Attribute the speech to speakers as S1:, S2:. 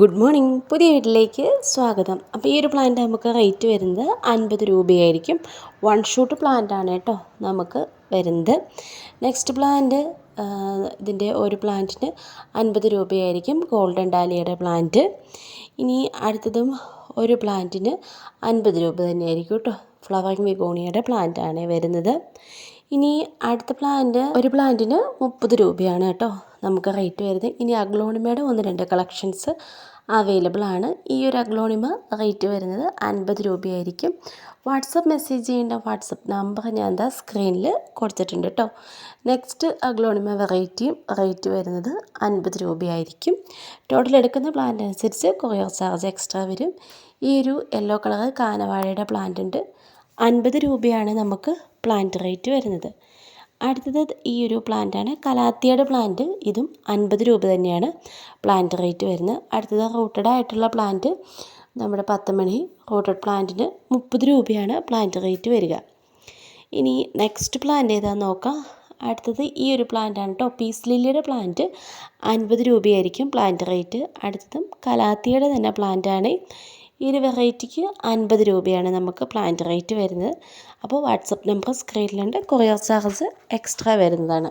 S1: Good morning. പുതിയ വീട്ടിലേക്ക് സ്വാഗതം. അപ്പോൾ ഈ ഒരു പ്ലാന്റ് നമുക്ക് റേറ്റ് വരുന്നത് അൻപത് രൂപയായിരിക്കും. വൺ ഷൂട്ട് പ്ലാന്റ് ആണ് കേട്ടോ നമുക്ക് വരുന്നത്. നെക്സ്റ്റ് പ്ലാന്റ് ഇതിന്റെ ഒരു പ്ലാന്റിന് അൻപത് രൂപയായിരിക്കും. ഗോൾഡൻ ഡാലിയയുടെ പ്ലാന്റ് ഇനി അടുത്തതും ഒരു പ്ലാന്റിന് അൻപത് രൂപ തന്നെയായിരിക്കും കേട്ടോ. ഫ്ലവറിംഗ് വിഗോണിയയുടെ പ്ലാന്റ് ആണ് വരുന്നത്. ഇനി അടുത്ത പ്ലാന്റ് ഒരു പ്ലാന്റിന് മുപ്പത് രൂപയാണ് കേട്ടോ. നമുക്ക് റേറ്റ് വരുന്നത്. ഇനി അഗ്ലോണിമയുടെ ഒന്ന് രണ്ട് കളക്ഷൻസ് അവൈലബിൾ ആണ്. ഈ ഒരു അഗ്ലോണിമ റേറ്റ് വരുന്നത് അൻപത് രൂപയായിരിക്കും. വാട്സപ്പ് മെസ്സേജ് ചെയ്യേണ്ട വാട്സപ്പ് നമ്പർ ഞാൻ എന്താ സ്ക്രീനിൽ കൊടുത്തിട്ടുണ്ട് കേട്ടോ. നെക്സ്റ്റ് അഗ്ലോണിമ വെറൈറ്റിയും റേറ്റ് വരുന്നത് അൻപത് രൂപയായിരിക്കും. ടോട്ടൽ എടുക്കുന്ന പ്ലാന്റ് അനുസരിച്ച് കൊറിയർ ചാർജ് എക്സ്ട്രാ വരും. ഈ ഒരു യെല്ലോ കളർ കാനവാഴയുടെ പ്ലാന്റ് ഉണ്ട്. അൻപത് രൂപയാണ് നമുക്ക് പ്ലാന്റ് റേറ്റ് വരുന്നത്. അടുത്തത് ഈ ഒരു പ്ലാന്റാണ് കലാത്തിയുടെ പ്ലാന്റ് ഇതും അൻപത് രൂപ തന്നെയാണ് പ്ലാന്റ് റേറ്റ് വരുന്നത്. അടുത്തത് റൂട്ടഡ് ആയിട്ടുള്ള പ്ലാന്റ് നമ്മുടെ പത്ത് മണി റൂട്ടഡ് പ്ലാന്റിന് മുപ്പത് രൂപയാണ് പ്ലാന്റ് റേറ്റ് വരിക. ഇനി നെക്സ്റ്റ് പ്ലാന്റ് ഏതാണെന്ന് നോക്കാം. അടുത്തത് ഈ ഒരു പ്ലാന്റാണ് കേട്ടോ പീസ് ലില്ലിയുടെ പ്ലാന്റ് അൻപത് രൂപയായിരിക്കും പ്ലാന്റ് റേറ്റ് അടുത്തതും കലാത്തിയുടെ തന്നെ പ്ലാന്റാണ് ഈ ഒരു വെറൈറ്റിക്ക് അൻപത് രൂപയാണ് നമുക്ക് പ്ലാന്റ് റേറ്റ് വരുന്നത്. അപ്പോൾ വാട്സപ്പ് നമ്പർ സ്ക്രീനിലുണ്ട് കൊറിയർ ചാർജ് എക്സ്ട്രാ വരുന്നതാണ്.